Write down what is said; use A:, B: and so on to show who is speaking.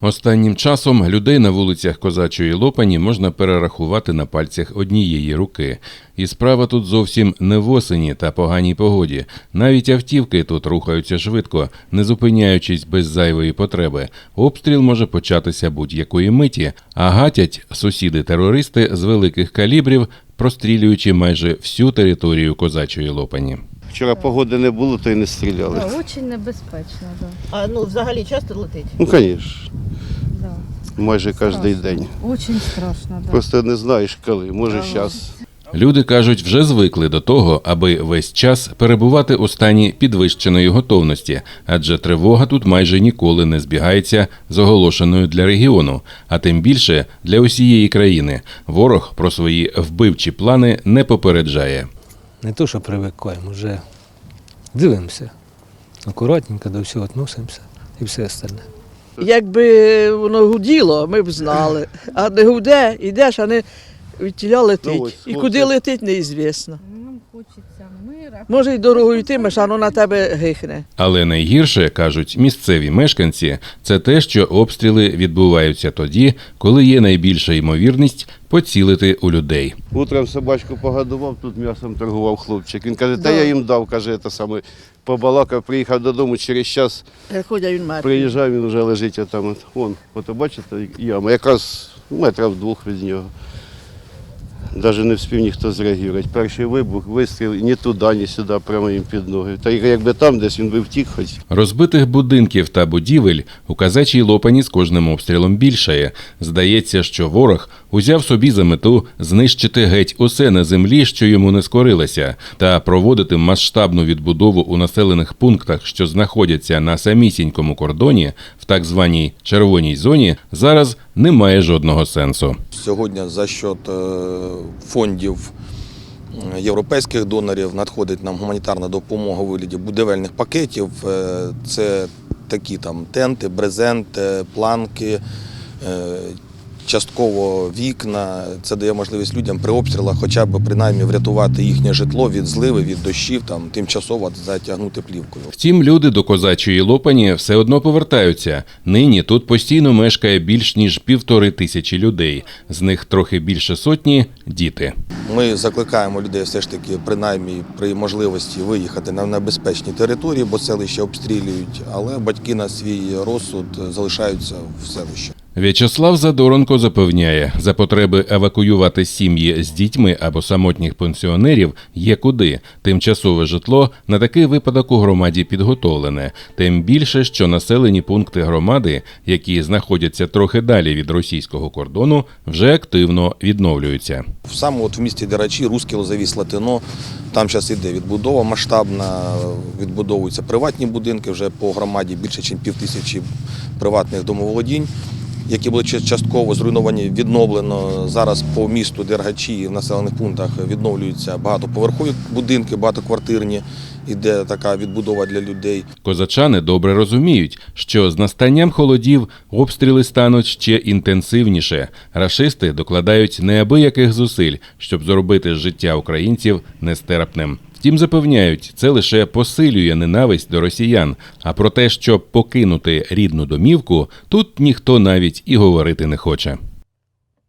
A: Останнім часом людей на вулицях Козачої Лопані можна перерахувати на пальцях однієї руки. І справа тут зовсім не в осені та поганій погоді. Навіть автівки тут рухаються швидко, не зупиняючись без зайвої потреби. Обстріл може початися будь-якої миті, а гатять сусіди-терористи з великих калібрів, прострілюючи майже всю територію Козачої Лопані.
B: Вчора погоди не було, то й не стріляли.
C: Да, очень небезпечно, да.
D: А ну взагалі часто летить?
B: Ну, звісно. Майже кожен день.
C: Очень страшно, да.
B: Просто не знаєш коли, може зараз.
A: Люди кажуть, вже звикли до того, аби весь час перебувати у стані підвищеної готовності, адже тривога тут майже ніколи не збігається з оголошеною для регіону, а тим більше для усієї країни. Ворог про свої вбивчі плани не попереджає.
E: Не то, що привикаємо, вже дивимося. Акуратненько до всього відносимося і все остальне.
D: Якби воно гуділо, ми б знали. А не гуде, йдеш, а не тіля летить.
B: Ну, ось,
D: І
B: хлопці.
D: куди летить, неізвісно.
C: Нам хочеться мира.
D: Може, й дорогою йтимеш, а воно на тебе гихне.
A: Але найгірше, кажуть місцеві мешканці, це те, що обстріли відбуваються тоді, коли є найбільша ймовірність поцілити у людей.
B: Утром собачку погодував, тут м'ясом торгував хлопчик. Він каже, та
D: Да.
B: я їм дав, каже, це саме побалакав, приїхав додому, через час
D: Як ходять він мертвий.
B: приїжджав, він вже лежить отам. От, вон, от бачите, яма, якраз метрів двох від нього. Навіть не встиг ніхто зреагувати. Перший вибух, вистріл ні туди, ні сюди, прямо їм під ноги. Та якби там десь він би втік хоч.
A: Розбитих будинків та будівель у казачій лопані з кожним обстрілом більшає. Здається, що ворог узяв собі за мету знищити геть усе на землі, що йому не скорилося, та проводити масштабну відбудову у населених пунктах, що знаходяться на самісінькому кордоні, в так званій червоній зоні, зараз немає жодного сенсу.
F: Сьогодні за счет е, фондів е, європейських донорів надходить нам гуманітарна допомога у вигляді будівельних пакетів. Е, Це такі там тенти, брезенти, планки, частково вікна. Це дає можливість людям при обстрілах хоча б принаймні врятувати їхнє житло від зливи, від дощів, там тимчасово затягнути плівкою.
A: Втім, люди до козачої лопані все одно повертаються. Нині тут постійно мешкає більш ніж півтори тисячі людей. З них трохи більше сотні діти.
F: Ми закликаємо людей все ж таки, принаймні при можливості виїхати на небезпечні території, бо селища обстрілюють, але батьки на свій розсуд залишаються в селищі.
A: В'ячеслав Задоронко запевняє, за потреби евакуювати сім'ї з дітьми або самотніх пенсіонерів є куди. Тимчасове житло на такий випадок у громаді підготовлене. Тим більше, що населені пункти громади, які знаходяться трохи далі від російського кордону, вже активно відновлюються.
F: Саме от в місті Дерачі, Руське Лозові, Слатино, там зараз іде відбудова масштабна, відбудовуються приватні будинки, вже по громаді більше, ніж пів тисячі приватних домоволодінь, які були ча- частково зруйновані, відновлено. Зараз по місту Дергачі в населених пунктах відновлюються багатоповерхові будинки, багатоквартирні, іде така відбудова для людей.
A: Козачани добре розуміють, що з настанням холодів обстріли стануть ще інтенсивніше. Рашисти докладають неабияких зусиль, щоб зробити життя українців нестерпним. Втім, запевняють, це лише посилює ненависть до росіян. А про те, щоб покинути рідну домівку, тут ніхто навіть і говорити не хоче.